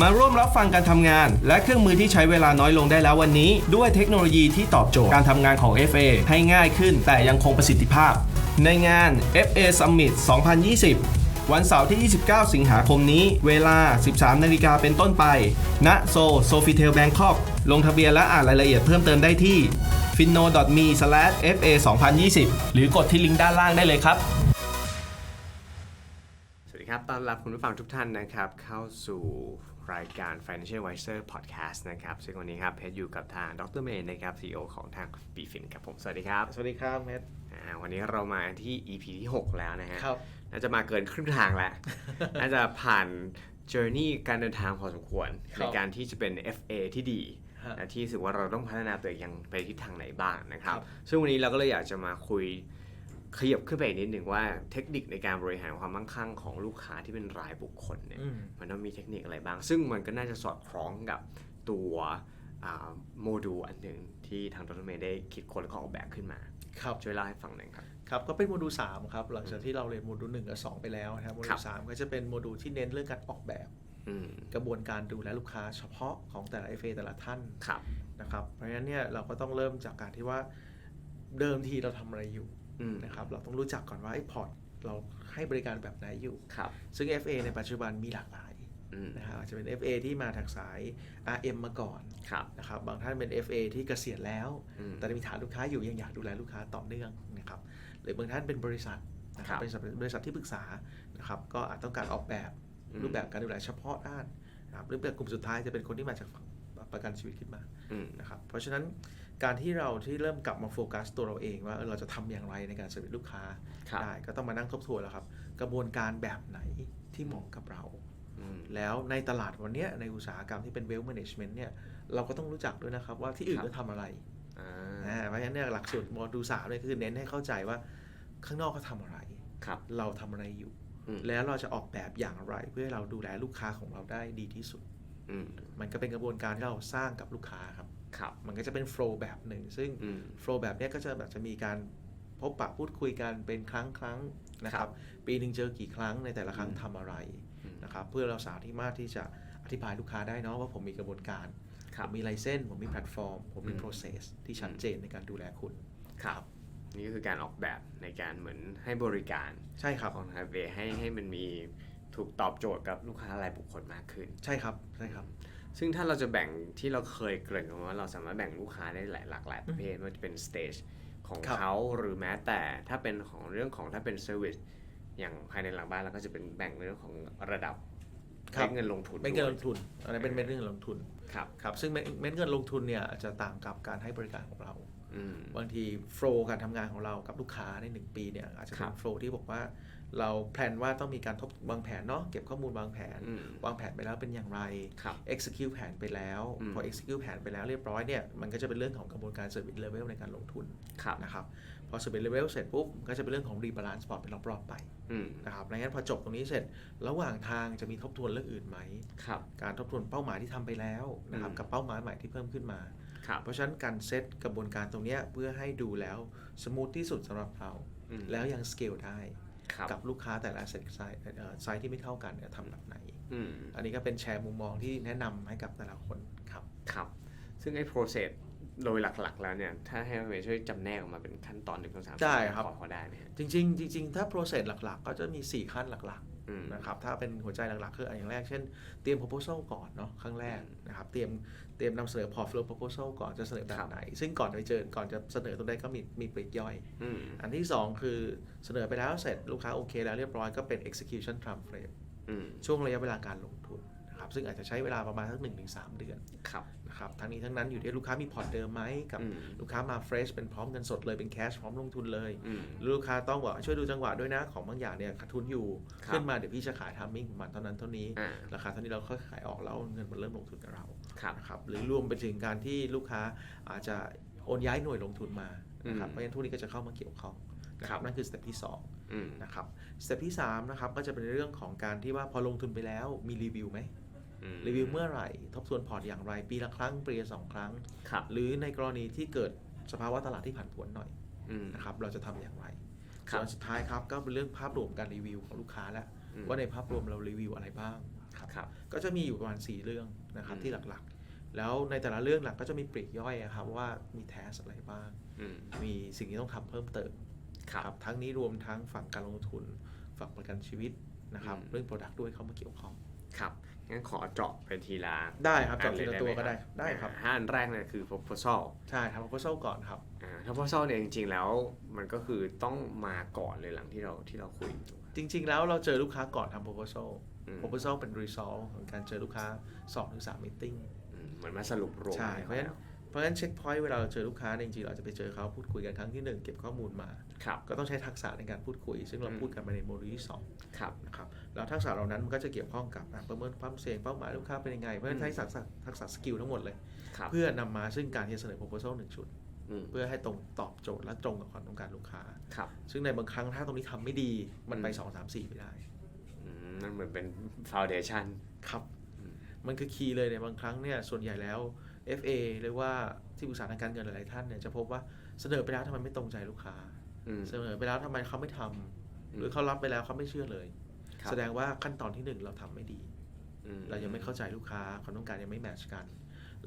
มาร่วมรับฟังการทำงาน และเครื่องมือที่ใช้เวลาน้อยลงได้แล้ววันนี้ ด้วยเทคโนโลยีที่ตอบโจทย์การทำงานของ FA ให้ง่ายขึ้นแต่ยังคงประสิทธิภาพ ในงาน FA Summit 2020วันเสาร์ที่ 29 สิงหาคมนี้ เวลา 13 นาฬิกาเป็นต้นไป ณ โซ โซฟิเทลแบงคอก ลงทะเบียนและอ่านรายละเอียดเพิ่มเติมได้ที่ finno.me/fa 2020 หรือกดที่ลิงก์ด้านล่างได้เลยครับ สวัสดีครับ ต้อนรับคุณผู้ฟังทุกท่านนะครับ เข้าสู่ รายการ Financial Advisor Podcast นะครับ ซึ่งวันนี้ครับเพชรอยู่กับทางดรเมย์นะครับ CEO ของทางปีฟินครับผม สวัสดีครับ สวัสดีครับเมทอ่าวันนี้เรามาที่ EP ที่ 6 แล้วนะฮะครับน่าจะมาเกินครึ่งทางแล้ว น่าจะผ่าน journey การเดินทางพอสมควรครับในการที่จะเป็น FA ที่ดีฮะและที่รู้สึกว่าเราต้องพัฒนาตัวเองยังไปทิศทางไหนบ้างนะครับครับซึ่งวันนี้เราก็เลยอยากจะมาคุย ขยับขึ้นไปอีกนิดหนึ่งว่าเทคนิคในการบริหารความมั่งคั่งของลูกค้าที่เป็นรายบุคคลเนี่ยอืมมันต้องมีเทคนิคอะไรบ้าง ซึ่งมันก็น่าจะสอดคล้องกับตัวอ่าโมดูลอันหนึ่งที่ทางดรเมย์ได้คิดค้นแล้วก็ออกแบบขึ้นมาครับช่วยเล่าให้ฟังหน่อยครับครับก็เป็นโมดูล3ครับหลังจากที่เราเรียนโมดูล1กับ2ไปแล้วนะครับโมคดูรัลบ3ก็จะเป็นโมดูลที่เน้นเรื่องการออกแบบอืมกระบวนการดูแลลูกค้าเฉพาะของแต่ละ FA แต่ละท่านครับนะครับ เพราะฉะนั้นเนี่ยเราก็ต้องเริ่มจากการที่ว่าเดิมทีเราทำอะไรอยู่อืม นะครับเราต้องรู้จักก่อนว่าไอ้พอร์ตเราให้บริการแบบไหนอยู่ครับซึ่ง FA ในปัจจุบันมีหลากหลายอืมนะครับอาจจะเป็น FA ที่มาทางสาย RM มาก่อนครับนะครับบางท่านเป็น FA ที่เกษียณแล้วอืมแต่มีฐานลูกค้าอยู่ยังอยากดูแลลูกค้าต่อเนื่องนะครับหรือบางท่านเป็นบริษัทนะคครัรับบบริษัทบริษัทที่ปรึกษานะครับก็อาจต้องการออกแบบอืมรูปแบบการดูแลเฉพาะด้านนะครับรูปแบบกลุ่มสุดท้ายจะเป็นคนที่มาจากฝั่งประกันชีวิตขึ้นมาอืมนะครับเพราะฉะนั้น การที่เราที่เริ่มกลับมาโฟกัสตัวเราเองว่าเออเราจะทำอย่างไรในการเซอร์วิสลูกค้าครับได้ก็ต้องมานั่งทบทวนแล้วครับ กระบวนการแบบไหนที่เหมาะกับเราอืมแล้วในตลาดวันเนี้ยในอุตสาหกรรมที่เป็น wealth management เนี่ยเราก็ต้องรู้จักด้วยนะครับว่าที่อื่นครับก็ทำอะไรอ่าอ่าเพราะฉะนั้นเนี่ยหลักสูตรโมดูลสามเนี่ยคือเน้นให้เข้าใจว่าข้างนอกเขาทำอะไรครับเราทำอะไรอยู่อืมแล้วเราจะออกแบบอย่างไร เพื่อให้เราดูแลลูกค้าของเราได้ดีที่สุดอืมมันก็เป็นกระบวนการที่เราสร้างกับลูกค้าครับ ครับมันก็จะเป็นโฟล์แบบหนึ่ง ซึ่งอืมโฟล์แบบเนี้ยก็จะแบบจะมีการพบปะพูดคุยกันเป็นครั้งครั้งๆนะคครัรับบปีหนึ่งเจอกี่ครั้งในแต่ละครั้งอืมทำอะไรอืมนะครับเพื่อเราสามารถที่จะอธิบายลูกค้าได้เนาะว่าผมมีกระบวนการคผรับมมีไลเซนส์ผมมีแพลตฟอร์ม ผมมีอืม process ที่ชัดเจนในการดูแลคุณครับนี่ก็คือการออกแบบในการเหมือนให้บริการใช่ครับของทางเวให้ให้มันมีถูกตอบโจทย์กับลูกค้ารายบุคคลมากขึ้น ใช่ครับใช่ครับ ซึ่งถ้าเราจะแบ่งที่เราเคยเกริ่นกันว่าเราสามารถแบ่งลูกค้าได้หลายหลากหลายประเภทไม่ว่าจะเป็นสเตจของครับเขาหรือแม้แต่ถ้าเป็นของเรื่องของถ้าเป็นเซอร์วิสอย่างภายในหลังบ้านเราก็จะเป็นแบ่งเรื่องของระดับครับเม็ดเงินลงทุนเม็ดเงินด้ลวยงทุนอันนั้นเป็นเม็ดเงินลงทุนครับครับซึ่งเม็ดเม็ดเงินลงทุนเนี่ยจะต่างกับการให้บริการของเราอืมบางทีโฟล์การทำงานของเรากับลูกค้าในหนึ่งปีเนี่ยอาจจะครัเป็นบโฟล์ที่บอกว่า เราแพลนว่าต้องมีการทบวางแผนเนาะเก็บข้อมูลวางแผนอืมวางแผนไปแล้วเป็นอย่างไรครับ execute แผนไปแล้วอืมพอ execute แผนไปแล้วเรียบร้อยเนี่ยมันก็จะเป็นเรื่องของกระบวนการ service level ในการลงทุนครับนะครับพอ service level เสร็จปุ๊บก็จะเป็นเรื่องของ rebalance port เป็นรอบๆไปอืมนะครับดังนั้นพอจบตรงนี้เสร็จระหว่างทางจะมีทบทวนเรื่องอื่นไหมครับการทบทวนเป้าหมายที่ทำไปแล้วนะครับอืมกับเป้าหมายใหม่ที่เพิ่มขึ้นมาครับเพราะฉะนั้นการเซตกระบวนการตรงเนี้ยเพื่อให้ดูแล้วสมูทที่สุดสำหรับเราอืมแล้วยังสเกลได้ครับ กับลูกค้าแต่ละไซส์ไซส์เอ่อไซส์ที่ไม่เท่ากันเนี่ยทำแบบไหนอืมอันนี้ก็เป็นแชร์มุมมองที่แนะนำให้กับแต่ละคนครับ ครับ ซึ่งไอ้ process โดยหลักๆ แล้วเนี่ย ถ้าให้เมย์ช่วยจำแนกออกมาเป็นขั้นตอนหนึ่งสองสามได้ครับ พอพอได้ไหมฮะจริงๆจริงๆถ้า process หลักๆ ก็จะมี 4 ขั้นหลักอืม ๆนะครับถ้าเป็นหัวใจหลักๆ คืออย่างแรก เช่นเตรียม proposal ก่อนเนาะครั้งแรกอืมนะครับเตรียมเตรียมนำเสนอ portfolio proposal ก่อนจะเสนอแบครับบ ไหน ซึ่งก่อนจะไปเจอก่อนจะเสนอตรงใดก็มีมีปลีกย่อย อืมอันที่ 2 คือเสนอไปแล้วเสร็จลูกค้าโอเคแล้วเรียบร้อยก็เป็น execution time frame อืมช่วงระยะเวลาการลงทุนนะครับ ซึ่งอาจจะใช้เวลาประมาณสัก1-3เดือนครับนะครับทั้งนี้ทั้งนั้นอยู่ที่ลูกค้ามีพอร์ตเดิมไหมกับอืมลูกค้ามาเฟรชเป็นพร้อมเงินสดเลยเป็นแคชพร้อมลงทุนเลย อืมลูกค้าต้องบอกช่วยดูจังหวะด้วยนะของบางอย่างเนี่ยขาดทุนอยู่ครับ ขึ้นมาเดี๋ยวพี่จะขายทามมิ่งประมาณเท่านั้นเท่านี้ อ่าราคาเท่านี้เราค่อยขายออกแล้วเงินมันเริ่มลงทุนกับเราครับ นะครับหรือรวมไปถึงการที่ลูกค้าอาจจะโอนย้ายหน่วยลงทุนมานะครับอืมเพราะฉะนั้นทุกนี้ก็จะเข้ามาเกี่ยวข้องนะคครัรับบ นั่นคือสเต็ปที่สอง อืมนะครับสเต็ปที่3นะครับก็จะเป็นเรื่องของการที่ว่าพอลงทุนไปแล้วมีรีวิวไหมอืม รีวิวเมื่อไหร่ ทบทวนพอร์ตอย่างไร ปีละครั้งปีละสองครั้งครับหรือในกรณีที่เกิดสภาวะตลาดที่ผันผวนหน่อยอืมนะครับเราจะทำอย่างไรครับส่วนสุดท้ายครับก็เป็นเรื่องภาพรวมการรีวิวของลูกค้าแล้วอืมว่าในภาพรวมเรารีวิวอะไรบ้างครับครับก็จะมีอยู่ประมาณ 4 เรื่องนะครับอืมที่หลักๆ แล้วในแต่ละเรื่องหลักก็จะมีปลีกย่อยอะครับว่ามีแทสอะไรบ้างอืมมีสิ่งที่ต้องทำเพิ่มเติมครับทั้งนี้รวมทั้งฝั่งการลงทุน ฝั่งประกันชีวิตนะครับอืมเรื่อง Product ด้วยเข้ามาเกี่ยวข้องครับ งั้นขอเจาะไปทีละได้ครับอัเจาะนทีเลยละตัวก็ได้หมได้ครับอ่าอันแรกเนี่ยคือ proposal ใช่ครับ proposal ก่อนครับอ่า proposal เนี่ยจริง ๆ แล้วมันก็คือต้องมาก่อนเลยหลังที่เราที่เราคุยถูกไหมจริง ๆ แล้วเราเจอลูกค้าก่อนทำ proposal อืม proposal เป็น result ของการเจอลูกค้า2-3ถึง3 meeting อืมเหมือนมาสรุปรวมใช่เพราะฉะนั้น เพราะฉะนั้นเช็คพอยต์เวลาเราเจอลูกค้าเนี่ยจริงๆเราจะไปเจอเขาพูดคุยกันครั้งที่หนึ่งเก็บข้อมูลมา ครับ ก็ต้องใช้ทักษะในการพูดคุย ซึ่งเราอืมพูดกันไปในโมดูลที่สองครับ นะครับแล้วทักษะเหล่านั้นมันก็จะเกี่ยวข้องกับอะประเมินความเสี่ยงเป้าหมายลูกค้าเป็นยังไง เพราะฉะนั้นอืมใช้ทักษะทักษะสกิลทั้งหมดเลย ครับ เพื่อนำมาซึ่งการที่จะเสนอ proposal หนึ่งชุด อืมเพื่อให้ตรงตอบโจทย์และตรงกับความต้องการลูกค้า ครับ ซึ่งในบางครั้งถ้าตรงนี้ทำไม่ดีมันไป อืม 2 3 4 ไม่ได้ อืมนั่นเหมือนเป็น foundation ครับ อืม มันคือคีย์เลยในบางครั้งเนี่ยส่วนใหญ่แล้ว FA หรือว่าที่ปรึกษาทางการเงินหลายๆท่านเนี่ยจะพบว่าเสนอไปแล้วทำไมไม่ตรงใจลูกค้าอืมเสนอไปแล้วทำไมเขาไม่ทำหรือเขารับไปแล้วเขาไม่เชื่อเลยครับแสดงว่าขั้นตอนที่หนึ่งเราทำไม่ดีอืมเรายังไม่เข้าใจลูกค้าความต้องการยังไม่แมทช์กัน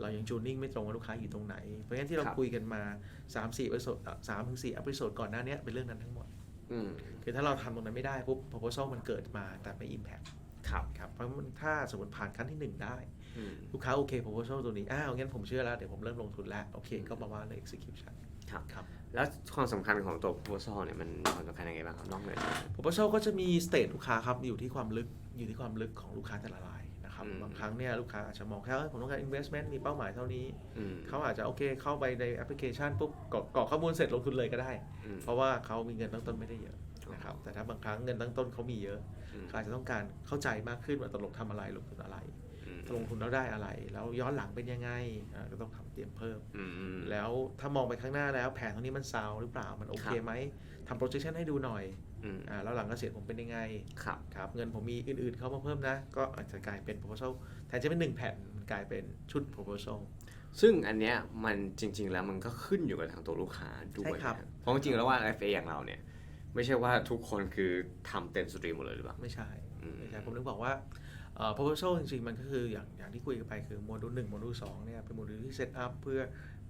เรายังจูนนิ่งไม่ตรงว่าลูกค้าอยู่ตรงไหน เพราะฉะนั้นที่เราครับคุยกันมา 3 4อพิโซดสามถึงสี่อพิโซดก่อนหน้าเนี้ยเป็นเรื่องนั้นทั้งหมดอืมคือถ้าเราทำตรงนั้นไม่ได้ปุ๊บ proposal มันเกิดมาแต่ไม่ impact ครับครับเพราะมันถ้าสมมติผ่านขั้นที่ 1 ได้อืม ลูกค้าโอเค proposal ตัวนี้อ้าวงั้นผมเชื่อแล้ว เดี๋ยวผมเริ่มลงทุนแล้ว โอเค ก็มาว่าเลย execution ครับครับ แล้วความสำคัญของตัว proposal เนี่ยมันมีความสำคัญยังไงบ้างครับนอกเหนือจาก proposal ก็จะมี state ลูกค้าครับอยู่ที่ความลึกอยู่ที่ความลึกของลูกค้าแต่ละรายนะครับอืม บางครั้งเนี่ยลูกค้าอาจจะมองแค่ว่าผมต้องการ investment มีเป้าหมายเท่านี้ อืมเขาอาจจะโอเคเข้าไปในแอปพลิเคชันปุ๊บกรอกกรอกข้อมูลเสร็จลงทุนเลยก็ได้ อืม เพราะว่าเขามีเงินตั้งต้นไม่ได้เยอะนะครับแต่ถ้าบางครั้งเงินตั้งต้นเขามีเยอะอืม เขาอาจจะต้องการเข้าใจมากขึ้นว่าตกลงทำอะไรลงทุนอะไรอืม ลงทุนแล้วได้อะไร แล้วย้อนหลังเป็นยังไงอ่าก็ต้องทำเตรียมเพิ่มอืมอืม แล้วถ้ามองไปข้างหน้าแล้วแผนตรงนี้มันซาวหรือเปล่ามันโอเคครับ ไหมทำ projection ให้ดูหน่อยอืมอ่าแล้วหลังเกษียณผมเป็นยังไงครับ ครับเงินผมมีอื่นๆเข้ามาเพิ่มนะ ก็อาจจะกลายเป็น proposal แทนจะเป็นหนึ่งแผ่นมันกลายเป็นชุด proposal ซึ่งอันเนี้ยมันจริง ๆ แล้วมันก็ขึ้นอยู่กับทางตัวลูกค้าด้วยใช่ครับ นะเพราะจริงๆแล้วว่า FA อย่างเราเนี่ย ไม่ใช่ว่าทุกคนคือทำเต็มสตรีมหมดเลยหรือเปล่าไม่ใช่ อืม ไม่ใช่ผมนึกบอกว่าเอ่อ proposal จริงๆ มันก็คืออย่างอย่างที่คุยกันไปคือโมดูลหนึ่งโมดูลสองเนี่ยเป็นโมดูลที่เซตอัพเพื่อ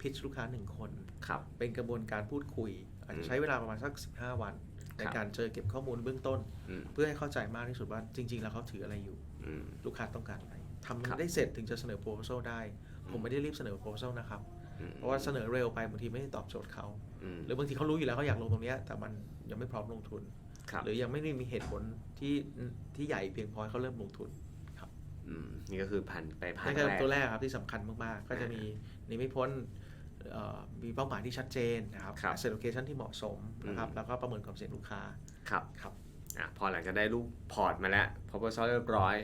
pitch ลูกค้าหนึ่งคน ครับ เป็นกระบวนการพูดคุย อาจอืจะมใช้เวลาประมาณสัก 15 วัน ในครับการเจอเก็บข้อมูลเบื้องต้น อืม เพื่อให้เข้าใจมากที่สุดว่าจริง ๆ แล้วเขาถืออะไรอยู่ อืม ลูกค้าต้องการอะไรทำครับได้เสร็จถึงจะเสนอ proposal ได้อืมผมไม่ได้รีบเสนอ proposal นะครับ อืม เพราะว่าเสนอเร็วไปบางทีไม่ได้ตอบโจทย์เขา อืม หรือบางทีเขารู้อยู่แล้วเขาอยากลงตรงเนี้ยแต่มันยังไม่พร้อมลงทุน ครับ หรือยังไม่ได้มีเหตุผลที่ที่ใหญ่เพียงพอให้เขาเริ่มลงทุนอืม นี่ก็คือผ่านไปผ่านนั่นคือแรกตัวแรกครับที่สำคัญมากๆ ก็จะมีหนีไม่พ้นเอ่อมีเป้าหมายที่ชัดเจนนะครับครับ asset allocation ที่เหมาะสมนะครับอืมแล้วก็ประเมินความเสี่ยงลูกค้าครับครับอะพอหลังจากได้รูปพอร์ตมาแล้ว proposal เรียบร้อย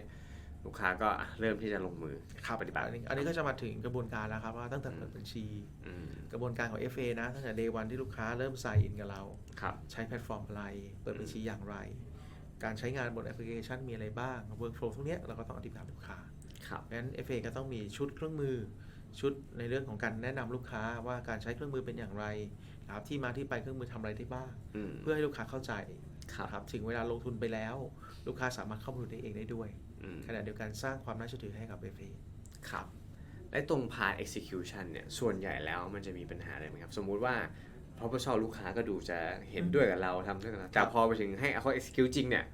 ลูกค้าก็อะเริ่มที่จะลงมือครับปฏิบัติอันนี้อันนี้ก็จะมาถึงกระบวนการแล้วครับว่าตั้งแต่เปิดบัญชีอืมกระบวนการของ FA นะตั้งแต่ day 1ที่ลูกค้าเริ่ม sign in กับเราครับใช้แพลตฟอร์มอะไร เปิดบัญชีอย่างไร การใช้งานบนแอปพลิเคชันมีอะไรบ้าง workflow พวกเนี้ยเราก็ต้องอธิบายลูกค้าครับเพราะฉะนั้น FA ก็ต้องมีชุดเครื่องมือชุดในเรื่องของการแนะนำลูกค้าว่าการใช้เครื่องมือเป็นอย่างไรนะครับที่มาที่ไปเครื่องมือทำอะไรได้บ้างอืมเพื่อให้ลูกค้าเข้าใจครับนะครับถึงเวลาลงทุนไปแล้ว ลูกค้าสามารถเข้ามาดูได้เองได้ด้วยอืมขณะเดียวกันสร้างความน่าเชื่อถือให้กับ FA ครับและตรง part execution เนี่ยส่วนใหญ่แล้วมันจะมีปัญหาอะไรไหมครับ สมมุติว่า proposal ลูกค้าก็ดูจะเห็นด้วยกับเราทำด้วยกับเราแต่พอไปถึงให้เขา execute จริงเนี่ย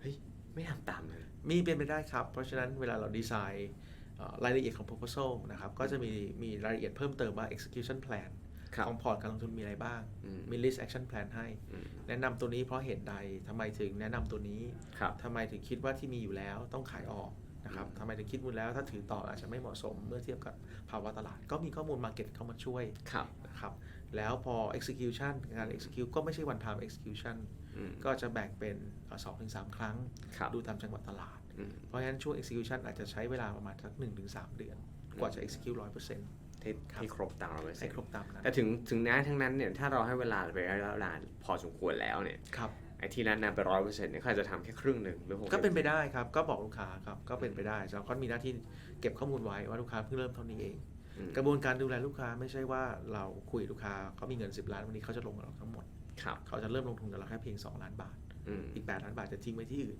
เฮ้ยไม่ทำตามเลย มีเป็นไปได้ครับ เพราะฉะนั้นเวลาเราดีไซน์เอ่อรายละเอียดของ proposal นะครับก็จะมีมีรายละเอียดเพิ่มเติมว่า execution plan ครับของพอร์ตการลงทุนมีอะไรบ้างอืมมี list action plan ให้อืมแนะนำตัวนี้เพราะเหตุใดทำไมถึงแนะนำตัวนี้ครับทำไมถึงคิดว่าที่มีอยู่แล้วต้องขายออก นะครับอืมทำไมถึงคิดมูลแล้วถ้าถือต่ออาจจะไม่เหมาะสมเมื่อเทียบกับภาวะตลาด ก็มีข้อมูล Market เข้ามาช่วยครับนะครับแล้วพอ execution งาน execute ก็ไม่ใใช่ one time execution อืมก็จะแบ่งเป็นสองถึงสามครั้งครับดูตามจังหวัดตลาดอืมเพราะฉะนั้นช่วง execution อาจจะใช้เวลาประมาณสัก1-3ถึงเดือน กว่าจะ execute 100%ที่ครับที่ครบตามเราไปเสร็ให้จครบตามนั้นแต่ถึงถึงนั้นทั้งนั้นเนี่ยถ้าเราให้เวลาไประยะเวลาพอสมควรแล้วเนี่ยครับ ไอ้ที่นั้นนำไปร้อยเปอร์เซ็นต์เนี่ยเขาอาจจะทำแค่ครึ่งหนึ่งหรือหกก็เป็นไปได้ครับ ก็บอกลูกค้าครับ ก็เป็นไปได้เราก็มีหน้าที่เก็บข้อมูลไว้ว่าลูกค้าเพิ่งเริ่มเท่านี้เองอืมกระบวนการดูแลลูกค้าไม่ใช่ว่าเราคุยลูกค้าเขามีเงิน 10 ล้านวันนี้เขาจะลงกับเราทั้งหมด ครับ เขาจะเริ่มลงทุนกับเราแค่เพียง 2 ล้านบาท อืมอีก 8 ล้านบาทจะทิ้งไว้ที่อื่น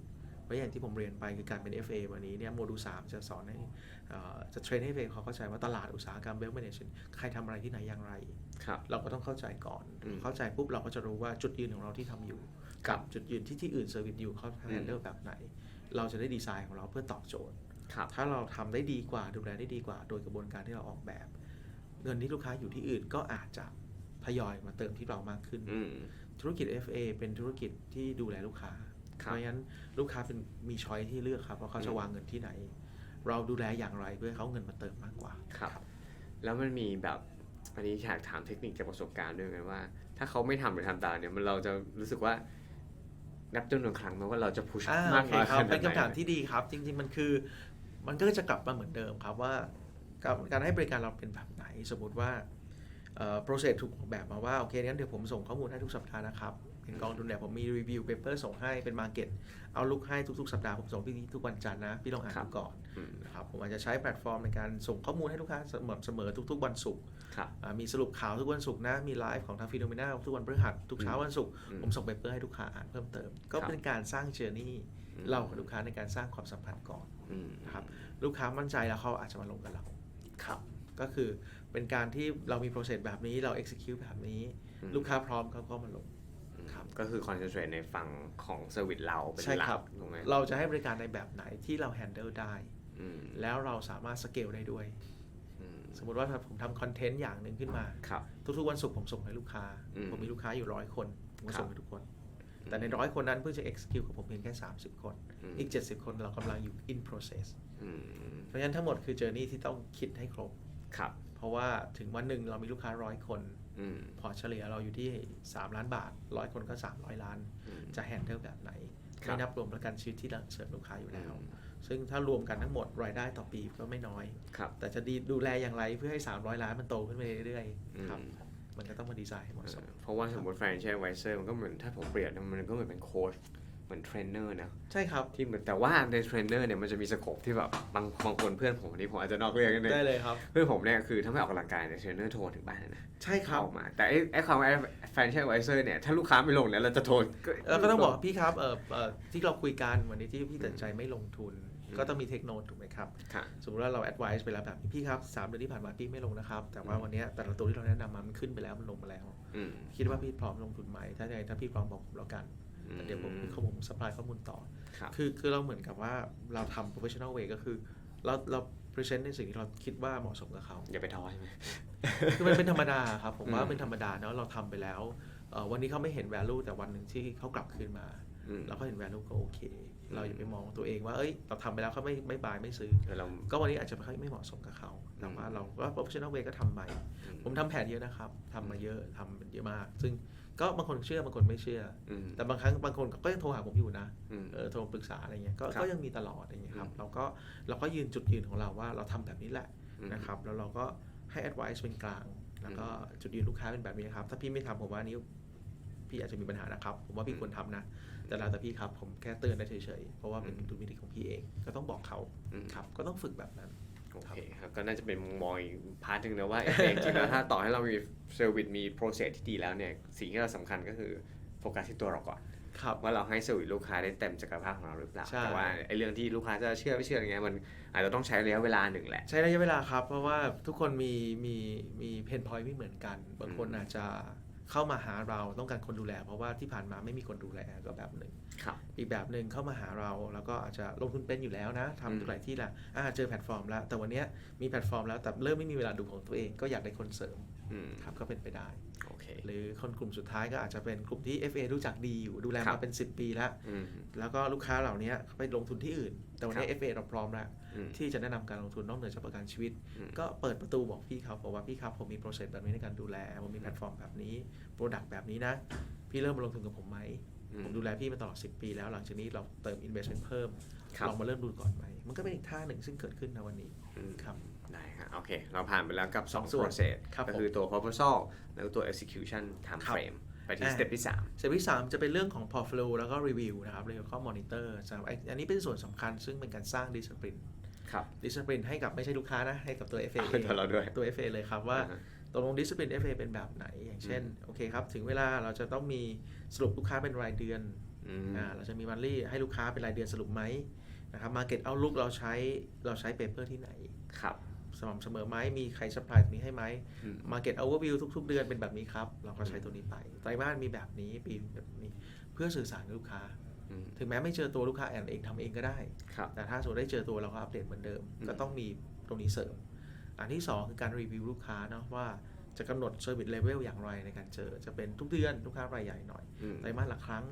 ราะอย่างที่ผมเรียนไปคือการเป็น FA วันนี้เนี่ยโมดูล3จะสอนให้เอ่อจะเทรนให้ FA เขาเข้าใจว่าตลาดอุตสาหกรรมเบล m ม n น g ใครทำอะไรที่ไหนอย่างไรครับเราก็ต้องเข้าใจก่อนอืมเข้าใจปุ๊บเราก็จะรู้ว่าจุดยืนของเราที่ทำอยู่ครักับจุดยืนที่ที่อื่นเซอร์วิสอยู่เขาอืมแฮนเดิลแบบไหน เราจะได้ดีไซน์ของเราเพื่อตอบโจทย์ครับถ้าเราทำได้ดีกว่าดูแลได้ดีกว่า โดยกระบวนการที่เราออกแบบ เงินที่ลูกค้าอยู่ที่อื่นก็อาจจะทยอยมาเติมที่เรามากขึ้นอืมธุรกิจ FA เป็นธุรกิจที่ดูแลลูกค้าค เพรับราะฉะนั้นลูกค้าเป็นมีช้อยที่เลือกครับว่าเขาจะอืมวางเงินที่ไหน เราดูแลอย่างไรเพื่อให้เขาเอาเงินมาเติมมากกว่าครับ แล้วมันมีแบบอันนี้อยากถามเทคนิคจากประสบการณ์ด้วยกันว่า ถ้าเขาไม่ทำหรือทำตามเนี่ยมันเราจะรู้สึกว่านับจำนวนครั้งไหมว่าเราจะพุชอ่ามากโอเคน้อยครับขนาดไหนเป็นคำถามที่ดีครับ จริง ๆ มันคือ มันก็จะกลับมาเหมือนเดิมครับว่ากับการให้บริการเราเป็นแบบไหนสมมติว่า เอ่อ process ถูกออกแบบมาว่า โอเคงั้นเดี๋ยวผมส่งข้อมูลให้ทุกสัปดาห์นะครับเป็นกองทุนเนี่ยผมมีรีวิวเปเปอร์ส่งให้เป็น market เอาลุกให้ทุกๆ สัปดาห์ผมส่งพี่ทุกวันจันทร์นะพี่ลองอ่านครับดูก่อนอืมนะครับผมอาจจะใช้แพลตฟอร์มในการส่งข้อมูลให้ลูกค้าเสมอเสมอทุก ๆ วันศุกร์ครับอ่ามีสรุปข่าวทุกวันศุกร์นะมีไลฟ์ของทางฟีโนเมนาทุกวันพฤหัสทุกเช้าวันศุกร์อืมผมส่งเปเปอร์ให้ลูกค้าอ่านเพิ่มเติม ก็ครับเป็นการสร้างเจอร์นี่อืมเรากับลูกค้าในการสร้างความสัมพันธ์ก่อนอืมนะครับลูกค้ามั่นใจแล้วเขาอาจจะมาลงกับเราครับก็คือ เป็นการที่เรามี process แบบนี้เรา execute แบบนี้ อืม ลูกค้าพร้อมเขาก็มาลง ครับ ก็คือคอนเซนเทรตในฝั่งของเซอร์วิสเราเป็นใช่หลัครักบถูกไหมเราจะให้บริการในแบบไหนที่เรา handle ได้ อืมแล้วเราสามารถสเกลได้ด้วย อืมสมมติว่าถ้าผมทำคอนเทนต์อย่างหนึ่งขึ้นมา ครับ ทุกๆวันศุกร์ผมส่งให้ลูกค้า อืมผมมีลูกค้าอยู่ร้อยคนผมก็ครับส่งให้ทุกคน แต่ในร้อยคนนั้นเพิ่งจะ execute กับผมเพียงแค่ 30 คนมอีก 70 คนเรากำลังอยู่ in process อืมเพราะฉะนั้นทั้งหมดคือ journey ที่ต้องคิดให้ครบ ครับ เพราะว่าถึงวันหนึ่งเรามีลูกค้าร้อยคนอืมพอร์ตเฉลี่ยเราอยู่ที่ 3 ล้านบาทร้อยคนก็ 300 ล้านอืมจะ handle แบบไหนครับไม่นับรวมประกันชีวิตที่เราเสริมลูกค้าอยู่แล้วอืมซึ่งถ้ารวมกันทั้งหมดรายได้ต่อปีก็ไม่น้อยครับแต่จะดีดูแลอย่างไรเพื่อให้ 300 ล้านมันโตขึ้นไปเรื่อยอืมๆครับมันก็ต้องมาดีไซน์ให้เหมาะสมเพราะว่าสมมติ financial advisor มันก็เหมือนถ้าผมเปรียบมันก็เหมือนเป็นโค้ช เหมือนเทรนเนอร์นะใช่ครับที่เหมือนแต่ว่าในเทรนเนอร์เนี่ยมันจะมีสโคปที่แบบบางบางคนเพื่อนผมอันนี้ผมอาจจะนอกเรื่องนิดนึงได้เลยครับ เพื่อนผมเนี่ยคือถ้าไม่ออกกำลังกายเนี่ยเทรนเนอร์โทรถึงบ้านเลยนะใช่ครับออกมา แต่ไอ้ไอ้ความว่า financial advisor เนี่ยถ้าลูกค้าไม่ลงเนี่ยเราจะโทรแล้วก็ต้องบอกพี่ครับเออเออที่เราคุยกันวันนี้ที่พี่ตัดสินใจไม่ลงทุนก็ต้องมีเทคโนถูกไหมครับค่ะสมมติว่าเรา advice ไปแล้วแบบนี้พี่ครับสามเดือนที่ผ่านมาพี่ไม่ลงนะครับ แต่ว่าวันเนี้ยแต่ละตัวที่เราแนะนำมามันขึ้นไปแล้วมันลงมาแล้วอืมคิดว่าพี่พร้อมลงทุนไหมถ้าไงถ้าพี่พร้อมบอกผมแล้วกัน แต่เดี๋ยวผมเขาผมสปายข้อมูลต่อครับคือคือเราเหมือนกับว่าเราทำ professional way ก็คือ เราเรา present ในสิ่งที่เราคิดว่าเหมาะสมกับเขา อย่าไปท้อใช่ไหมคือมันเป็นธรรมดาครับ ผมว่าอืมเป็นธรรมดาเนาะเราทำไปแล้วเอ่อวันนี้เขาไม่เห็น value แต่วันหนึ่งที่เขากลับคืนมาอืมเราก็เห็น value ก็โอเค เราอย่าไปมองตัวเองว่าเอ้ยเราทำไปแล้วเขาไม่ไม่บายไม่ซื้อเดี๋ยวเราก็วันนี้อาจจะไม่ค่อยไม่เหมาะสมกับเขาแต่ว่าเราว่า professional way ก็ทำไปอืมผมทำแผนเยอะนะครับทำมาเยอะทำเยอะมาก ซึ่ง ก็บางคนเชื่อบางคนไม่เชื่อ อืม แต่บางครั้งบางคนก็ยังโทรหาผมอยู่นะอืม เออโทรปรึกษาอะไรเงี้ยก็ครับก็ยังมีตลอดอะไรเงี้ยครับอืม เราก็เราก็ยืนจุดยืนของเราว่าเราทำแบบนี้แหละอืมนะครับแล้วเราก็ให้ advice เป็นกลาง แล้วก็จุดยืนลูกค้าเป็นแบบนี้นะครับ ถ้าพี่ไม่ทำผมว่าอันนี้พี่อาจจะมีปัญหานะครับ ผมว่าพี่ควรทำนะ แต่แล้วแต่พี่ครับผมแค่เตือนได้เฉยๆเพราะว่าเป็นดุลพินิจของพี่เองก็ต้องบอกเขาอืม ครับก็ต้องฝึกแบบนั้นโอเคครับก็น่าจะเป็นมุมมองอีกพาร์ทหนึ่งนะว่าเองจริงๆแล้วถ้าต่อให้เรามีเซอร์วิสมีโปรเซสที่ดีแล้วเนี่ยสิ่งที่เราสำคัญก็คือโฟกัสที่ตัวเราก่อนครับว่าเราให้เซอร์วิสลูกค้าได้เต็มศักยภาพของเราหรือเปล่าใช่แต่ว่าไอ้เรื่องที่ลูกค้าจะเชื่อไม่เชื่ออะไรเงี้ยมันอาจจะต้องใช้ระยะเวลาหนึ่งแหละ ใช้ระยะเวลาครับ เพราะว่าทุกคนมีมีมีเพนพอยต์ไม่เหมือนกัน บางคนอืมอาจจะ เข้ามาหาเราต้องการคนดูแล เพราะว่าที่ผ่านมาไม่มีคนดูแลก็แบบหนึ่งครับ อีกแบบหนึ่งเข้ามาหาเราแล้วก็อาจจะลงทุนเป็นอยู่แล้วนะอืมทำหลายที่แหละอ่าเจอแพลตฟอร์มแล้ว แต่วันเนี้ยมีแพลตฟอร์มแล้วแต่เริ่มไม่มีเวลาดูของตัวเองก็อยากได้คนเสริมอืมครับก็เป็นไปได้โอเค หรือคนกลุ่มสุดท้ายก็อาจจะเป็นกลุ่มที่ FA รู้จักดีอยู่ดูแลครัมาบเป็น 10 ปีแล้วอืมแล้วก็ลูกค้าเหล่านี้ไปลงทุนที่อื่น แต่วันนี้ครับ FA เราพร้อมแล้วอืมที่จะแนะนำการลงทุนนอกเหนือจากประกันชีวิตอืมก็เปิดประตูบอกพี่เขาบอกว่าพี่ครับผมมีโปรเซสแบบนี้ในการดูแลผมมีแพลตฟอร์มแบบนี้โปรดักต์แบบนี้นะ พี่เริ่มมาลงทุนกับผมไหมอืมผมดูแลพี่มาตลอด 10 ปีแล้วหลังจากนี้เราเติม investment เพิ่มครับลองมาเริ่มดูก่อนไหมมันก็เป็นอีกท่าหนึ่งซึ่งเกิดขึ้นในวันนี้อืมครับ ได้ครับโอเค เราผ่านไปแล้วกับสอง2ส่วน process ครับก็คือตัว proposal แล้วก็ตัว execution time ครับ frame ไปที่อ่า step ที่สเต็ปที่ 3 จะเป็นเรื่องของ portfolio แล้วก็ review นะครับแล้วก็ monitor สำหรับไอ้อันนี้เป็นส่วนสำคัญซึ่งเป็นการสร้าง discipline 3ครับ discipline ให้กับไม่ใช่ลูกค้านะ ให้กับตัว FA เอาตัวเราด้วยตัว FA เลยครับว่าอ่าฮะตกลง discipline FA เป็นแบบไหน อย่างเช่น โอเคครับ ถึงเวลาเราจะต้องมีสรุปลูกค้าเป็นรายเดือนอืมอ่าเราจะมีวันลี่ให้ลูกค้าเป็นรายเดือนสรุปไหมนะครับ Market Outlook เราใช้เราใช้เปเปอร์ที่ไหนครับ สม่ำเสมอไหมมีใครสปายตรงนี้ให้ไหมอืม Market Overview ทุก ๆ เดือนเป็นแบบนี้ครับ เราก็ใช้ตัวนี้ไปไตรมาสมีแบบนี้ปีแบบนี้เพื่อสื่อสารกับลูกค้าอืมถึงแม้ไม่เจอตัวลูกค้าแอนเองทำเองก็ได้ ครับ แต่ถ้าสมมติได้เจอตัวเราก็อัปเดตเหมือนเดิม อืม ก็ต้องมีตรงนี้เสริม อันที่ 2 คือการรีวิวลูกค้าเนาะว่าจะกำหนด Service Level อย่างไรในการเจอจะเป็นทุกเดือนลูกค้ารายใหญ่หน่อย อืมไตรมาสละครั้ง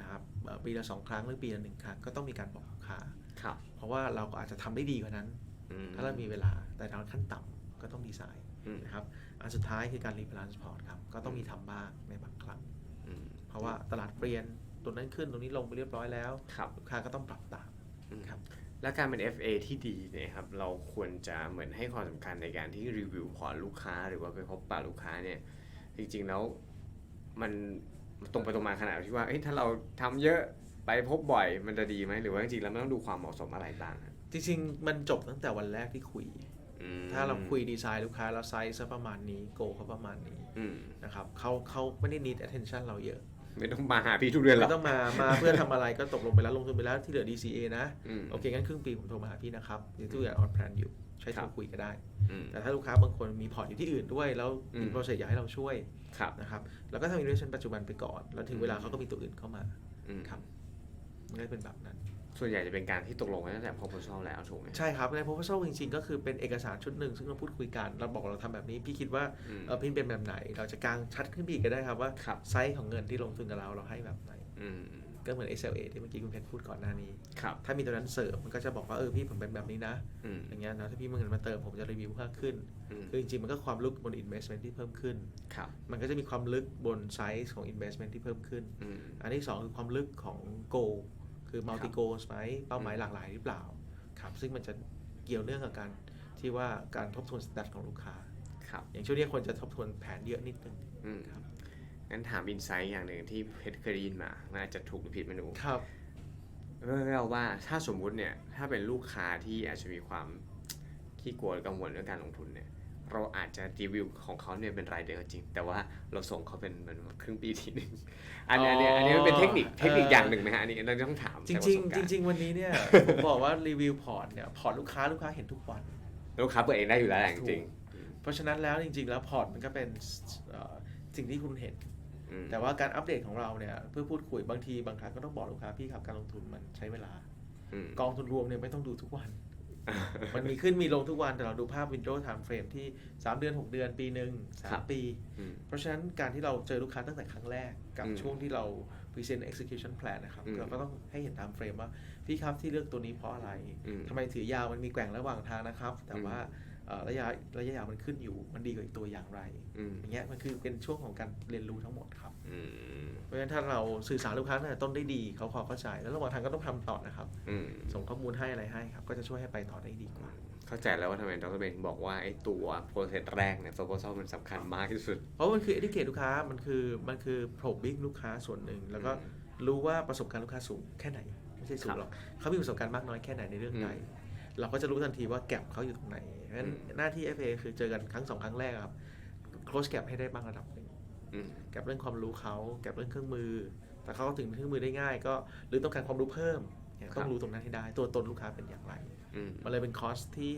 นะครับเอ่อปีละสองครั้งหรือปีละหนึ่งครั้งก็ต้องมีการบอกลูกค้า ครับ เพราะว่าเราก็อาจจะทำได้ดีกว่านั้นอืม ถ้าเรามีเวลาแต่ตอนขั้นต่ำก็ต้องดีไซน์อืมนะครับอันสุดท้ายคือการรีบาลานซ์พอร์ตครับก็ต้องมีทำบ้างในบางครั้งอืมเพราะว่าตลาดเปลี่ยนตัวนั้นขึ้นตรงนี้ลงไปเรียบร้อยแล้วครับลูกค้าก็ต้องปรับตามอืมครับและการเป็น FA ที่ดีเนี่ยครับเราควรจะเหมือนให้ความสำคัญในการที่รีวิวพอร์ตลูกค้า หรือว่าไปพบปะลูกค้าเนี่ยจริงๆแล้วมันตรงไปตรงมาขนาดที่ว่าเอ้ยถ้าเราทำเยอะไปพบบ่อยมันจะดีไหมหรือว่าจริงๆแล้วมันต้องดูความเหมาะสมอะไรบ้างครับ จริงๆ มันจบตั้งแต่วันแรกที่คุยอืมถ้าเราคุยดีไซน์ลูกค้าแล้วไซส์ซะประมาณนี้โกเขาประมาณนี้อืมนะครับเขาเขาไม่ได้ need attention เราเยอะ ไม่ต้องมาหาพี่ทุกเดือนหรไม่อกต้องมามาเพื่อทำอะไรก็ตกลงไปแล้วลงทุนไปแล้วที่เหลือ DCA นะอืมโอเค งั้นครึ่งปีผมโทรมาหาพี่นะครับเดี๋ยวทุกอย่างออนแพลนอยู่ใช้ครัโทรบคุยก็ได้อืมแต่ถ้าลูกค้าบางคนมีพอร์ตอยู่ที่อื่นด้วย แล้วอืมมีโปรเซสอยากให้เราช่วยครับนะครับแล้วก็ทำ investment ปัจจุบันไปก่อน แล้วถึงเวลาเขาก็มีตัวอื่นเข้ามาอืมครับมันก็เป็นแบบนั้น ส่วนใหญ่จะเป็นการที่ตกลงกันตั้งแต่ proposal แล้วถูกไหม ใช่ครับใน proposal จริงๆ ก็คือเป็นเอกสารชุดหนึ่งซึ่งเราพูดคุยกัน เราบอกเราทำแบบนี้ พี่คิดว่าอืม เออพี่เป็นแบบไหน เราจะกางชัดขึ้นไปอีกก็ได้ครับว่าครับ ไซส์ของเงินที่ลงทุนกับเราเราให้แบบไหน อืมก็เหมือน SLA ที่เมื่อกี้คุณเพชรพูดก่อนหน้านี้ ครับ ถ้ามีตัวนั้นเสริมมันก็จะบอกว่าเออพี่ผมเป็นแบบนี้นะอืมอย่างเงี้ยนะถ้าพี่มีเงินมาเติมผมจะรีวิวเพิ่มขึ้นอืมคือจริงๆมันก็ความลึกบน investment ที่เพิ่มขึ้น ครับมันก็จะมีความลึกบนไซส์ของ investment ที่เพิ่มขึ้น อืมอันที่สองคือความลึกของ goal คือ multi goals ไหมเป้าหมายหลากหลายหรือเปล่าครับซึ่งมันจะเกี่ยวเนื่องกับการที่ว่าการทบทวนสแตทของลูกค้าครับอย่างช่วงนี้ควรจะทบทวนแผนเยอะนิดนึงอืมครับงั้นถามอินไซต์อย่างหนึ่งที่เพชรเคยได้ยินมามันอาจจะถูกหรือผิดไม่รู้ครับเรื่องเราว่าถ้าสมมุติเนี่ยถ้าเป็นลูกค้าที่อาจจะมีความขี้กลัวหรือกังวลเรื่องการลงทุนเนี่ย เราอาจจะรีวิวของเขาเนี่ยเป็นรายเดือนก็จริง แต่ว่าเราส่งเขาเป็นเหมือนครึ่งปีทีหนึ่งอันเนี้ยอันเนี้ยอันนี้มันเป็นเทคนิคเทคนิคอย่างหนึ่งไหมฮะอันนี้เราต้องถามจริงจากจปริระงสบจการณ์ริงๆวันนี้เนี่ยผมบอกว่ารีวิวพอร์ตเนี่ยพอร์ตลูกค้าลูกค้าเห็นทุกวันลูกค้าเปิดเองได้อยู่แล้วแหละจริงเพราะฉะนั้นแล้วจริง ๆ แล้วพอร์ตมันก็เป็นเอ่อสิ่งที่คุณเห็นๆอืมแต่ว่าการอัปเดตของเราเนี่ยเพื่อพูดคุยบางทีบางครั้งก็ต้องบอกลูกค้าพี่ครับการลงทุนมันใช้เวลาอืมกองทุนรวมเนี่ยไม่ต้องดูทุกวัน มันมีขึ้นมีลงทุกวันแต่เราดูภาพ window time frame ที่ 3 เดือน 6 เดือนปีหนึ่งครัสามบปีอืมเพราะฉะนั้นการที่เราเจอลูกค้าตั้งแต่ครั้งแรกกับอืมช่วงที่เรา present execution plan นะครับอืมเราก็ต้องให้เห็น time frame ว่า พี่ครับที่เลือกตัวนี้เพราะอะไรอืมทำไมถือยาวมันมีแกว่งระหว่างทางนะครับ แต่อืมว่าเอ่อ ระยะระยะยาวมันขึ้นอยู่ มันดีกว่าอีกตัวอย่างไรอืมอย่างเงี้ยมันคือเป็นช่วงของการเรียนรู้ทั้งหมดครับอืมเพราะฉะนั้นถ้าเราสื่อสารลูกค้าตั้งแต่ต้นได้ดีเขาพอเข้าใจแล้วระหว่างทางก็ต้องทำต่อนะครับอืมส่งข้อมูลให้อะไรให้ครับ ก็จะช่วยให้ไปต่อได้ดีกว่า เข้าใจแล้วว่าทำไมดรเบนบอกว่าไอ้ตัว process แรกเนี่ย proposal มันสำคัญมากที่สุด เพราะมันคือ educate ลูกค้ามันคือมันคือ probing ลูกค้าส่วนหนึ่งแล้วก็อืมรู้ว่าประสบการณ์ลูกค้าสูงแค่ไหนไม่ใช่สูงหรอกเขามีประสบการณ์มากน้อยแค่ไหนในเรื่องใดอืมเราก็จะรู้ทันทีว่าแก p เขาอยู่ตรงไหน เพราะฉะนั้นอืมหน้าที่ FA คือเจอกันครั้งสองครั้งแรกครับ close gap ให้ได้บ้างระดับหนึ่งอืมแก p เรื่องความรู้เขาแก p เรื่องเครื่องมือ แต่เขาถึงเครื่องมือได้ง่าย ก็หรือต้องการความรู้เพิ่มเนี่ยต้องรู้ตรงนั้นให้ได้ ตัวตนลูกค้าเป็นอย่างไรอืมมันเลยเป็นคอร์สที่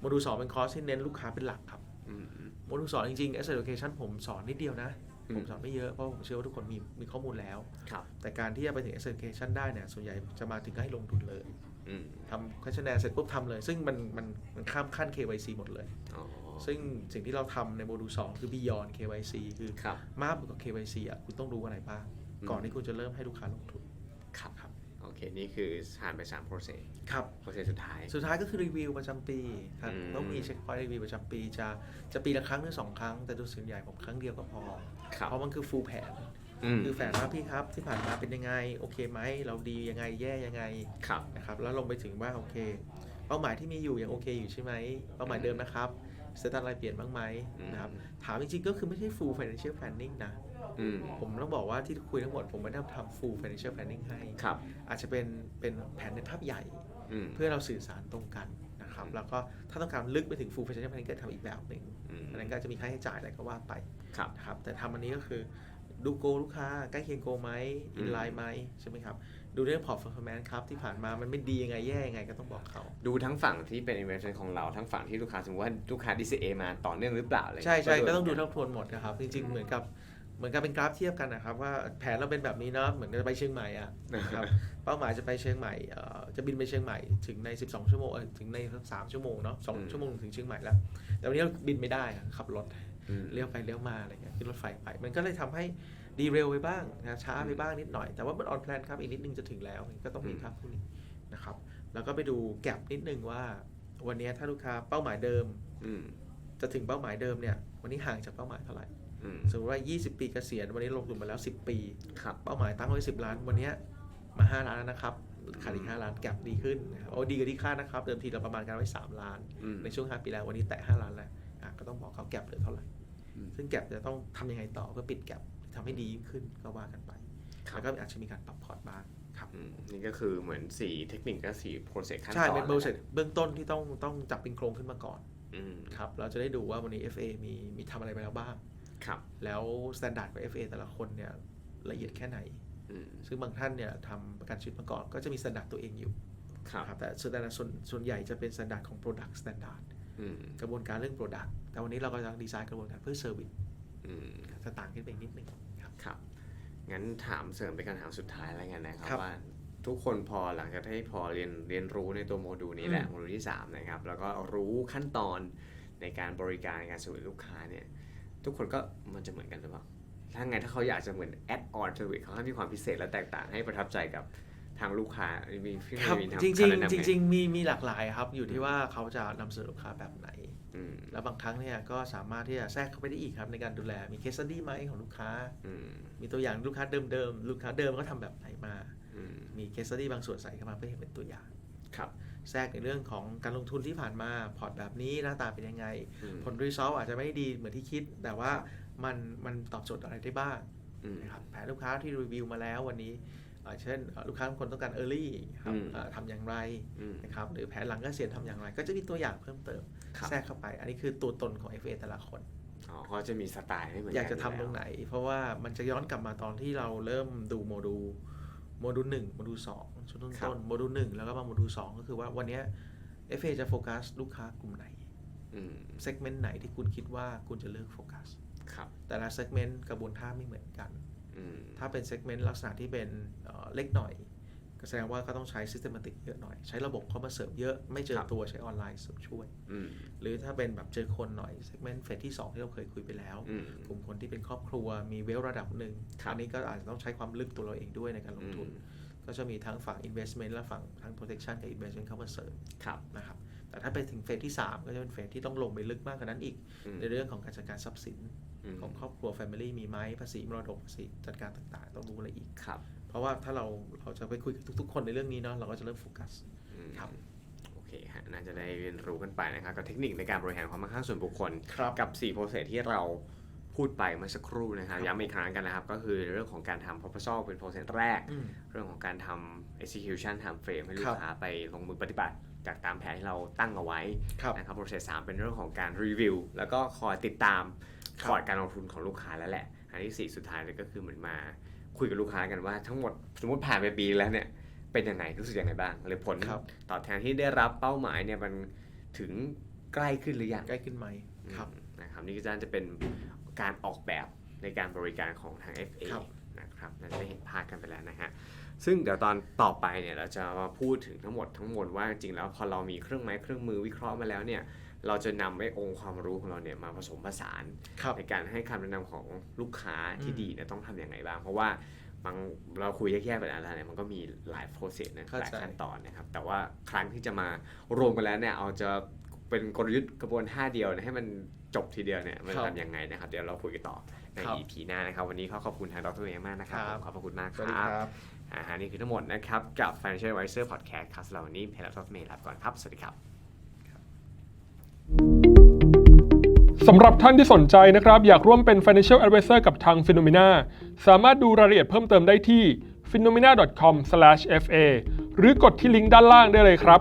โมดูลสองเป็นคอร์สที่เน้นลูกค้าเป็นหลักครับอืมโมดูลสองจริงๆ Asset Education ผมสอนนิดเดียวนะอืมผมสอนไม่เยอะ เพราะผมเชื่อว่าทุกคนมีมีข้อมูลแล้วครับแต่การที่จะไปถึง Asset Education ได้เนี่ยส่วนใหญ่จะมาถึงก็ให้ลงทุนเลย อืมทำ questionnaire เสร็จปุ๊บทำเลย ซึ่งมันมันมันข้ามขั้น KYC หมดเลยอ๋อซึ่งสิ่งที่เราทำในโมดูล2คือ beyond KYC คือครับมากกว่า KYC อะคุณต้องรู้อะไรบ้างอืมก่อนที่คุณจะเริ่มให้ลูกค้าลงทุนครับครับโอเค นี่คือผ่านไป3 process ครับ process สุดท้าย สุดท้ายก็คือรีวิวประจำปีครับอืมต้องมีเช็คพอยต์รีวิวประจำปีจะจะปีละครั้งหรือสองครั้ง แต่โดยส่วนใหญ่ผมครั้งเดียวก็พอครับเพราะมันคือ full แผน อืมคือแผนว่าพี่ครับที่ผ่านมาเป็นยังไง โอเคไหมเราดียังไงแย่ยังไงครับ นะครับ แล้วลงไปถึงว่าโอเค เป้าหมายที่มีอยู่ยังโอเคอยู่ใช่ไหมเป้าหมายเดิมนะครับสเตตัสอะไรเปลี่ยนบ้างไหมอืม นะครับถามจริงๆก็คือไม่ใช่ full financial planning นะ อืมผมต้องบอกว่าที่คุยทั้งหมดผมไม่ได้ทำ full financial planning ให้ ครับอาจจะเป็นเป็นแผนในภาพใหญ่ อืม เพื่อเราสื่อสารตรงกันนะครับ อืม แล้วก็ถ้าต้องการลึกไปถึง full financial planning ก็ทำอีกแบบหนึ่ง อืมอันนั้นก็จะมีค่าใช้จ่ายอะไรก็ว่าไปครับ นะครับแต่ทำอันนี้ก็คือ ดูโกลูกค้าใกล้เคียงโกไหมอินไลน์ไหมใช่ไหมครับ ดูเรื่องพอร์ต performance ครับที่ผ่านมามันไม่ดียังไงแย่ยังไงก็ต้องบอกเขา ดูทั้งฝั่งที่เป็น investment ของเราทั้งฝั่งที่ลูกค้าสมมติว่าลูกค้า DCA มาต่อเนื่องหรือเปล่าอะไรใช่ใช่ก็ก็ดูต้องดูทั้งทวนหมดนะครับ จริงๆ เหมือนกับเหมือนกับเป็นกราฟเทียบกันนะครับว่าแผนเราเป็นแบบนี้เนาะเหมือนจะไปเชียงใหม่อะนะครับเป้าหมายจะไปเชียงใหม่เอ่อจะบินไปเชียงใหม่ถึงใน 12 ชั่วโมงเอ่อถึงในสามชั่วโมงเนาะสองชั่วโมงถึงเชียงใหม่แล้ว แต่วันนี้เราบินไม่ได้อะขับรถอืม เลี้ยวไปเลี้ยวมาอะไรเงี้ยขึ้นรถไฟไป มันก็เลยทำให้ดีเร็วไปบ้างนะช้าไปบ้างนิดหน่อย แต่ว่ามันออนแพลนครับอีกนิดนึงจะถึงแล้วก็ต้องมีอืมภาพพวกนี้นะครับ แล้วก็ไปดูแกลบนิดนึงว่า วันนี้ถ้าลูกค้าเป้าหมายเดิมอืมจะถึงเป้าหมายเดิมเนี่ยวันนี้ห่างจากเป้าหมายเท่าไหร่อืมสมมติว่า 20 ปีเกษียณวันนี้ลงทุนมาแล้ว 10 ปีครับเป้าหมายตั้งไว้ 10 ล้าน วันนี้มา 5 ล้านแล้วนะครับขาดอีก5ล้านแกลบดีขึ้นนะครับโอ้ดีกว่าที่คาดนะครับ เดิมทีเราประมาณการไว้ 3 ล้านอืมในช่วง 5 ปีแล้ววันนี้แตะ5ล้านแล้วอะก็ต้องบอกเขาแกลบเหลือเท่าไหร่อืม ซึ่งแกลบจะต้องทำยังไงต่อเพื่อปิดแกลบทำให้ดียิ่งขึ้นก็ว่ากันไปครับแล้วก็อาจจะมีการปรับพอร์ตบ้างครับอืมนี่ก็คือเหมือนสี่เทคนิคก็สี่ process ขั้นตอนใช่เป็นโปรเซแหสละเบื้องต้นที่ต้องต้องจับเป็นโครงขึ้นมาก่อนอืมครับเราจะได้ดูว่าวันนี้ FA มีมีทำอะไรไปแล้วบ้างครับแล้วสแตนดาร์ดของ FA แต่ละคนเนี่ยละเอียดแค่ไหนอืมซึ่งบางท่านเนี่ยทำประกันชีวิตมาก่อนก็จะมีสแตนดาร์ดตัวเองอยู่ครับนะครับแต่สแตนดาร์ดส่วนส่วนใหญ่จะเป็นสแตนดาร์ดของ Product Standard อืม กระบวนการเรื่อง Product แต่วันนี้เรากำลังดีไซน์กระบวนการเพื่อ Service อืมจะต่างขึ้นไปอีกนิดนึงครับครับ งั้นถามเสริมเป็นการถามสุดท้ายแล้วกันนะครับครับว่าทุกคนพอหลังจากที่พอเรียนเรียนรู้ในตัวโมดูลนี้แหละอืมโมดูลที่3นะครับแล้วก็รู้ขั้นตอนในการบริการในการสื่อลูกค้าเนี่ยทุกคนก็มันจะเหมือนกันหรือเปล่าถ้าไงถ้าเขาอยากจะเหมือนแอดออนเซอร์วิสเขาให้มีความพิเศษและแตกต่างให้ประทับใจกับ ทางลูกค้ามีพี่ครับมีทำจริงคำแนะนำๆจไหมริง ๆ มีมีหลากหลายครับ อยู่ที่ว่าเขาจะนำเสนอลูกค้าแบบไหน อืมแล้วบางครั้งเนี่ยก็สามารถที่จะแทรกเข้าไปได้อีกครับในการดูแลมีเคส s ดี้ไหมของลูกค้า อืมมีตัวอย่างลูกค้าเดิมๆลูกค้าเดิมก็ทำแบบไหนมา อืมมีเคส s ดี้บางส่วนใส่เข้ามาเพื่อให้เป็นตัวอย่าง ครับแทรกในเรื่องของการลงทุนที่ผ่านมาพอร์ตแบบนี้หน้าตาเป็นยังไง อืมผลรีซอลอาจจะไม่ได้ดีเหมือนที่คิด แต่ว่ามันมันตอบโจทย์อะไรได้บ้างอืมนะครับแผนลูกค้าที่รีวิวมาแล้ววันนี้ เอ่อเช่นเอ่อลูกค้าบางคนต้องการ Early ครับอืมเอ่อทำอย่างไรอืมนะครับหรือแผนหลังเกษียณทำอย่างไร ก็จะมีตัวอย่างเพิ่มเติมครับแทรกเข้าไป อันนี้คือตัวตนของ FA แต่ละคนอ๋อเขาจะมีสไตล์ไม่เหมือนอกัยากจะทำตรงไหน เพราะว่ามันจะย้อนกลับมาตอนที่เราเริ่มดูโมดูลโมดูลหนึ่งโมดูลสองช่วงต้นต้นโมดูลหนึ่งแล้วก็มาโมดูลสองก็คือว่าวันเนี้ย FA จะโฟกัสลูกค้ากลุ่มไหนอืมเซกเมนต์ไหนที่คุณคิดว่าคุณจะเลือกโฟกัสครับแต่ละเซกเมนต์กระบวนท่าไม่เหมือนกันอืม ถ้าเป็นเซกเมนต์ลักษณะที่เป็นเอ่อเล็กหน่อย ก็แสดงว่าก็ต้องใช้ systematic เยอะหน่อย ใช้ระบบเข้ามาเสริมเยอะไม่เจอตัวใช้ออนไลน์เสริมช่วยอืมหรือถ้าเป็นแบบเจอคนหน่อยเซกเมนต์เฟสที่ 2 ที่เราเคยคุยไปแล้วอืมกลุ่มคนที่เป็นครอบครัวมีเวลระดับหนึ่งครับอันนี้ก็อาจจะต้องใช้ความลึกตัวเราเองด้วยในการลงทุนอืมก็จะมีทั้งฝั่ง investment และฝั่งทั้ง protection กับ investment เข้ามาเสริมครับนะครับแต่ถ้าไปถึงเฟสที่ 3 ก็จะเป็นเฟสที่ต้องลงไปลึกมากกว่านั้นอีกอืมในเรื่องของการจัดการทรัพย์สินม ของครอบครัว Family มีไหมภาษีมรดกภาษีจัดการต่างๆ ต้องรู้อะไรอีกครับ เพราะว่าถ้าเราเราจะไปคุยกับทุก ๆ คนในเรื่องนี้เนาะเราก็จะเริ่มโฟกัสอืมครับโอเคฮะน่าจะได้เรียนรู้กันไปนะครับกับเทคนิคในการบริหารความมั่งคั่งส่วนบุคคลครับกับ4โปรเซสที่เราพูดไปเมื่อสักครู่นะครับครับย้ำอีกครั้งกันนะครับ ก็คือเรื่องของการทำ proposal เป็นโปรเซสแรกอืมเรื่องของการทำ execution time frame ให้ลูครักบค้าไปลงมือปฏิบัติ จากตามแผนที่เราตั้งเอาไว้ครับนะครับโปรเซสสามเป็นเรื่องของการรีวิวแล้วก็คอยติดตามครับพอร์ตการลงทุนของลูกค้าแล้วแหละ อันที่สี่สุดท้ายเลยก็คือเหมือนมาคุยกับลูกค้ากันว่าทั้งหมดสมมติผ่านไปปีแล้วเนี่ยเป็นยังไงรู้สึกยังไงบ้างหรือผลครับตอบแทนที่ได้รับเป้าหมายเนี่ยมันถึงใกล้ขึ้นหรือยังใกล้ขึ้นไหมครับอืมนะครับนี่ก็จะเป็นการออกแบบในการบริการของทาง FA ครับนะครับน่าจะได้เห็นภาพกันไปแล้วนะฮะ ซึ่งเดี๋ยวตอนต่อไปเนี่ยเราจะมาพูดถึงทั้งหมดทั้งมวลว่าจริงๆแล้วพอเรามีเครื่องไม้เครื่องมือวิเคราะห์มาแล้วเนี่ยเราจะนำไอ้องค์ความรู้ของเราเนี่ยมาผสมผสานครับในการให้คำแนะนำของลูกค้าที่อืมดีเนี่ยต้องทำอย่างไรบ้าง เพราะว่าบางเราคุยแยกๆไปแล้วเนี่ยมันก็มีหลายโปรเซสนะเข้าหลายใจขั้นตอนนะครับ แต่ว่าครั้งที่จะมารวมกันแล้วเนี่ยเอาจะเป็นกลยุทธ์กระบวนท่าเดียวเนี่ยให้มันจบทีเดียวเนี่ยมันครับทำยังไงนะครับ เดี๋ยวเราคุยกันต่อในครับ EP หน้านะครับ วันนี้ขอขอบคุณทางดรเองมากนะครับครับขอบพระคุณมากสควัสดีรับครับ อ่าฮะนี่คือทั้งหมดนะครับ กับ Financial Advisor Podcast ครับสำหรับวันนี้เพลรับเมย์ลาไปก่อนครับ สวัสดีครับสำหรับท่านที่สนใจนะครับ อยากร่วมเป็น Financial Advisor กับทาง Phenomena สามารถดูรายละเอียดเพิ่มเติมได้ที่ phenomena.com/fa หรือกดที่ลิงก์ด้านล่างได้เลยครับ